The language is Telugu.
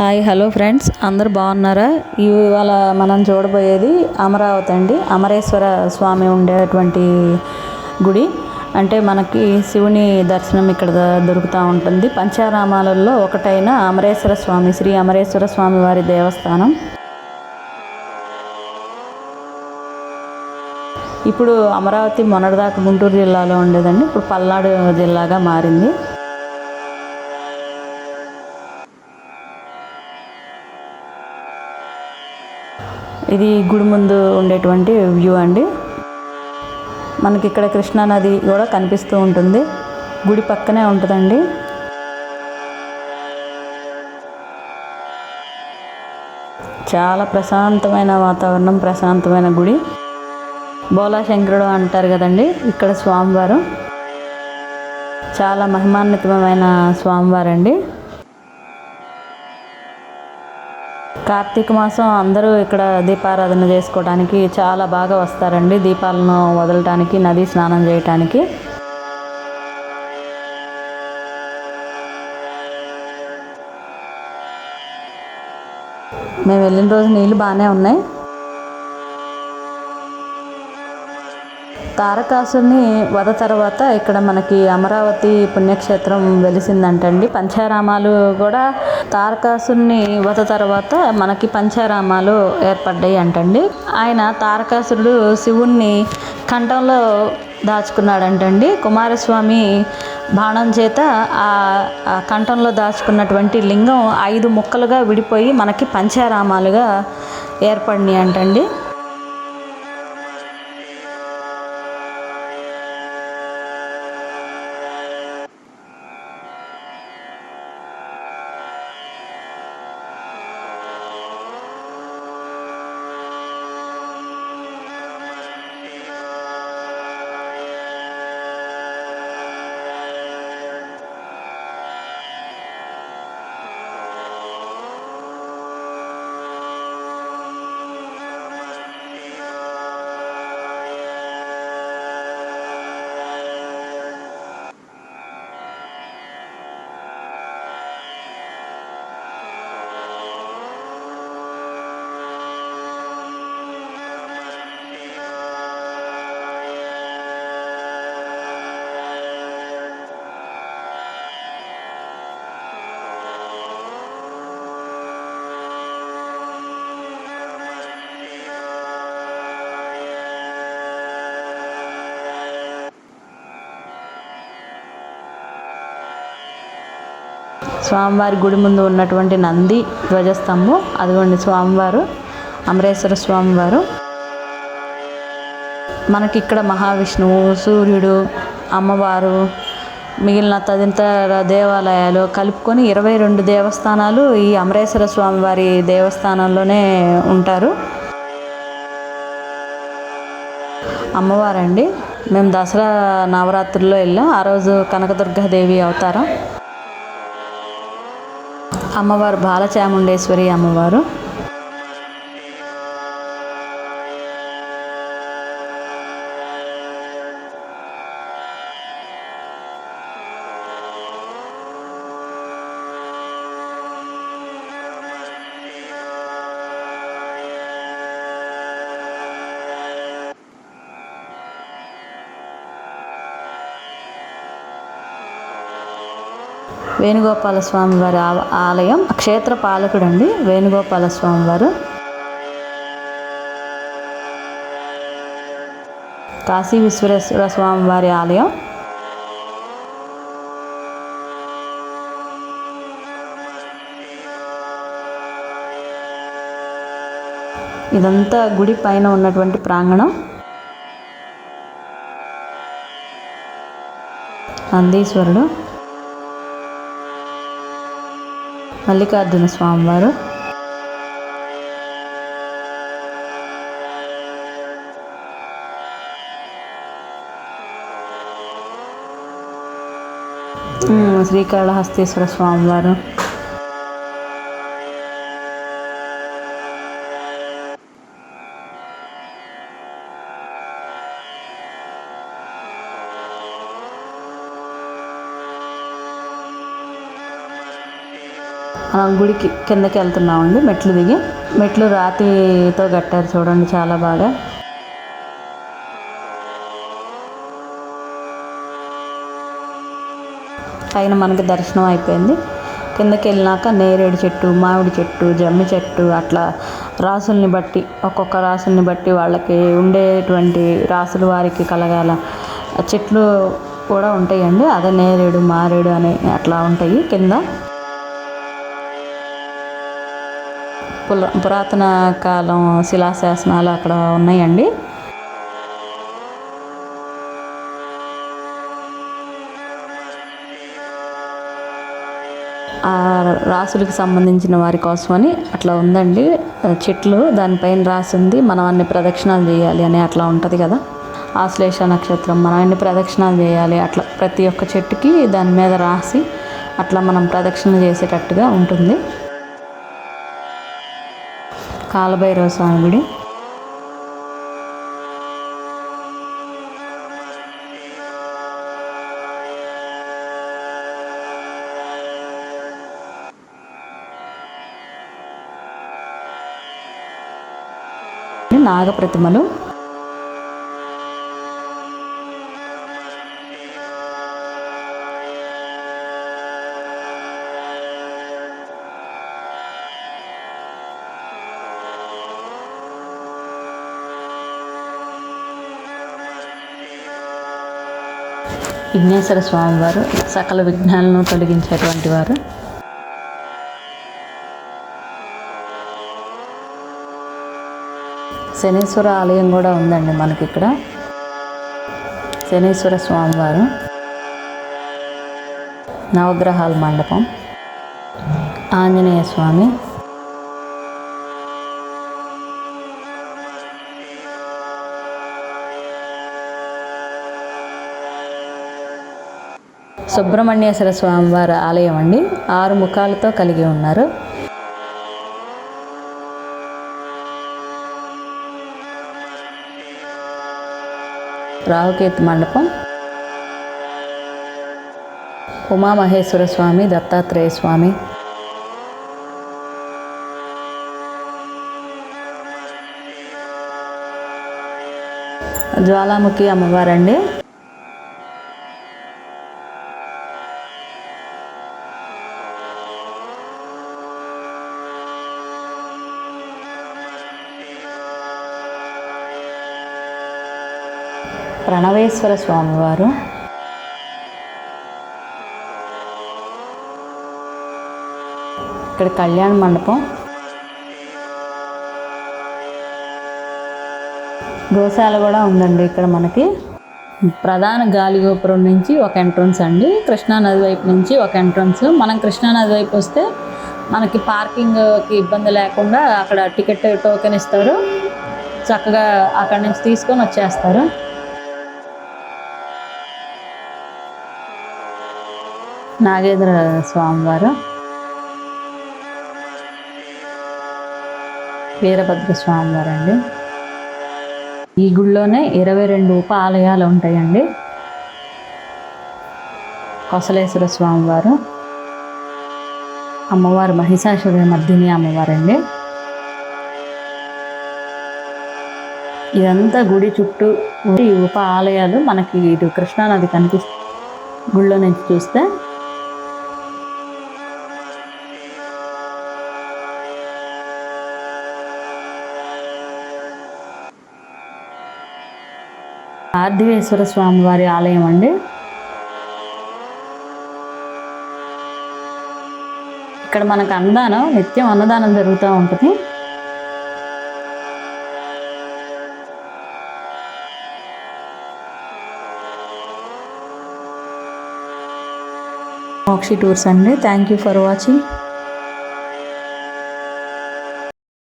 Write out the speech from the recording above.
Hi hello friends. అందరు బాగున్నారా? ఇవాళ మనం చూడబోయేది అమరావతి అండి. అమరేశ్వర స్వామి ఉండేటువంటి గుడి. అంటే మనకి శివుని దర్శనం ఇక్కడ దొరుకుతూ ఉంటుంది. పంచారామాలలో ఒకటైన అమరేశ్వర స్వామి శ్రీ అమరేశ్వర స్వామి వారి దేవస్థానం. ఇప్పుడు అమరావతి మొన్నటిదాకా గుంటూరు జిల్లాలో ఉండేదండి. ఇప్పుడు పల్నాడు జిల్లాగా మారింది. ఇది గుడి ముందు ఉండేటువంటి వ్యూ అండి. మనకి ఇక్కడ కృష్ణా నది కూడా కనిపిస్తూ ఉంటుంది. గుడి పక్కనే ఉంటుందండి. చాలా ప్రశాంతమైన వాతావరణం ప్రశాంతమైన గుడి. బోలాశంకరుడు అంటారు కదండి ఇక్కడ స్వామివారు. చాలా మహిమాన్వితమైన స్వామివారండి. కార్తీక మాసం అందరూ ఇక్కడ దీపారాధన చేసుకోవడానికి చాలా బాగా వస్తారండి. దీపాలను వదలటానికి నది స్నానం చేయటానికి. మేము వెళ్ళిన రోజు నీళ్ళు బాగానే ఉన్నాయి. తారకాసుని వధ తర్వాత ఇక్కడ మనకి అమరావతి పుణ్యక్షేత్రం వెలిసిందంటండి. పంచారామాలు కూడా తారకాసుని వధ తర్వాత మనకి పంచారామాలు ఏర్పడ్డాయి అంటండి ఆయన తారకాసురుడు శివుణ్ణి కంఠంలో దాచుకున్నాడంటండి. కుమారస్వామి బాణం చేత ఆ ఆ కంఠంలో దాచుకున్నటువంటి లింగం ఐదు ముక్కలుగా విడిపోయి మనకి పంచారామాలుగా ఏర్పడినాయి అంటండి స్వామివారి గుడి ముందు ఉన్నటువంటి నంది ధ్వజస్తంభం. అదిగోండి స్వామివారు అమరేశ్వర స్వామివారు. మనకి ఇక్కడ మహావిష్ణువు సూర్యుడు అమ్మవారు మిగిలిన తదితర దేవాలయాలు కలుపుకొని ఇరవై రెండు దేవస్థానాలు ఈ అమరేశ్వర స్వామివారి దేవస్థానంలోనే ఉంటారు. అమ్మవారండి. మేము దసరా నవరాత్రుల్లో వెళ్ళాం. ఆ రోజు కనకదుర్గాదేవి అవతారం. అమ్మవారు బాలచాముండేశ్వరి అమ్మవారు. వేణుగోపాల స్వామి వారి ఆ- ఆలయం క్షేత్ర పాలకుడు అండి వేణుగోపాల స్వామి వారు. కాశీ విశ్వేశ్వర స్వామి వారి ఆలయం. ఇదంతా గుడి పైన ఉన్నటువంటి ప్రాంగణం. నందీశ్వరుడు. మల్లికార్జున స్వామివారు శ్రీకాళహస్తేశ్వర శ్రీకాళహస్తీశ్వర స్వామివారు గుడికి కిందకి వెళ్తున్నామండి. మెట్లు దిగి మెట్లు రాతితో కట్టారు చూడండి చాలా బాగా. పైన మనకి దర్శనం అయిపోయింది. కిందకి వెళ్ళినాక నేరేడు చెట్టు మామిడి చెట్టు జమ్మి చెట్టు అట్లా రాసుల్ని బట్టి ఒక్కొక్క రాసుల్ని బట్టి వాళ్ళకి ఉండేటువంటి రాసులు వారికి కలగాల. చెట్లు కూడా ఉంటాయండి. అదే నేరేడు మారేడు అని అట్లా ఉంటాయి. కింద పుల పురాతన కాలం శిలాశాసనాలు అక్కడ ఉన్నాయండి. ఆ రాసులకు సంబంధించిన వారి కోసమని అట్లా ఉందండి. చెట్లు దానిపైన రాసింది. మనం అన్ని ప్రదక్షిణాలు చేయాలి అని అట్లా ఉంటుంది కదా. ఆశ్లేష నక్షత్రం మనం అన్ని ప్రదక్షిణాలు చేయాలి. అట్లా ప్రతి ఒక్క చెట్టుకి దాని మీద రాసి అట్లా మనం ప్రదక్షిణ చేసేటట్టుగా ఉంటుంది. కాలభైరవ స్వామి గుడి. నాగప్రతిమలు విఘ్నేశ్వర స్వామి వారు సకల విఘ్నాలను తొలగించేటువంటి వారు. శనీశ్వర ఆలయం కూడా ఉందండి మనకి ఇక్కడ. శనీశ్వర స్వామివారు నవగ్రహాల మండపం. ఆంజనేయ స్వామి సుబ్రహ్మణ్యేశ్వర స్వామివారి ఆలయం అండి. ఆరు ముఖాలతో కలిగి ఉన్నారు. రావుకేతు మండపం. ఉమామహేశ్వర స్వామి దత్తాత్రేయ స్వామి. జ్వాలాముఖి అమ్మవారండి. ప్రణవేశ్వర స్వామివారు. ఇక్కడ కళ్యాణ మండపం. గోశాల కూడా ఉందండి ఇక్కడ మనకి. ప్రధాన గాలి గోపురం నుంచి ఒక ఎంట్రన్స్ అండి. కృష్ణానది వైపు నుంచి ఒక ఎంట్రన్స్. మనం కృష్ణానది వైపు వస్తే మనకి పార్కింగ్కి ఇబ్బంది లేకుండా అక్కడ టికెట్ టోకెన్ ఇస్తారు. చక్కగా అక్కడి నుంచి తీసుకొని వచ్చేస్తారు. నాగేంద్ర స్వామివారు. వీరభద్ర స్వామివారు అండి ఈ గుళ్ళోనే ఇరవై రెండు ఉప ఆలయాలు ఉంటాయండి. కొసలేశ్వర స్వామివారు. అమ్మవారు మహిషాసుర మర్దిని అమ్మవారండి. ఇదంతా గుడి చుట్టూ ఈ ఉప ఆలయాలు మనకి ఇటు కృష్ణానది కనిపిస్తుంది. గుళ్ళో నుంచి చూస్తే ఆర్ధివేశ్వర స్వామి వారి ఆలయం అండి. ఇక్కడ మనకు అన్నదానం నిత్యం అన్నదానం జరుగుతూ ఉంటుంది. మోక్షి టూర్స్ అండి. Thank you for watching